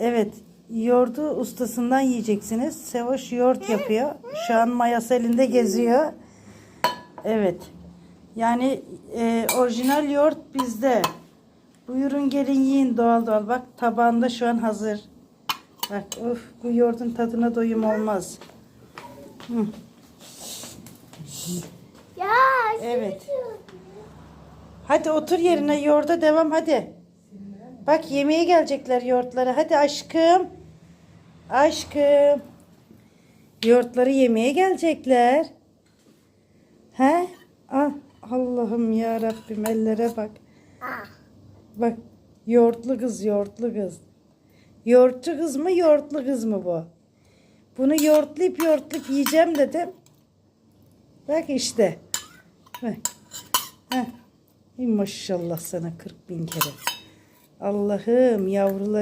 Evet. Yoğurdu ustasından yiyeceksiniz. Sevoş yoğurt yapıyor. Şu an mayası elinde geziyor. Evet. Yani e, orijinal yoğurt bizde. Buyurun gelin yiyin doğal doğal. Bak tabağında şu an hazır. Bak of bu yoğurdun tadına doyum olmaz. Hı, Ya. evet. Hadi otur yerine yoğurda devam hadi. Bak yemeğe gelecekler yoğurtları. Hadi aşkım. Aşkım. Yoğurtları yemeye gelecekler. He? Ah, Allah'ım ya Rabbim ellere bak. Bak yoğurtlu kız yoğurtlu kız. Yoğurtçu kız mı yoğurtlu kız mı bu? Bunu yoğurtlayıp yoğurtlayıp yiyeceğim dedim. Bak işte. Bak. Heh. Maşallah sana 40 bin kere. Allah'ım yavrular.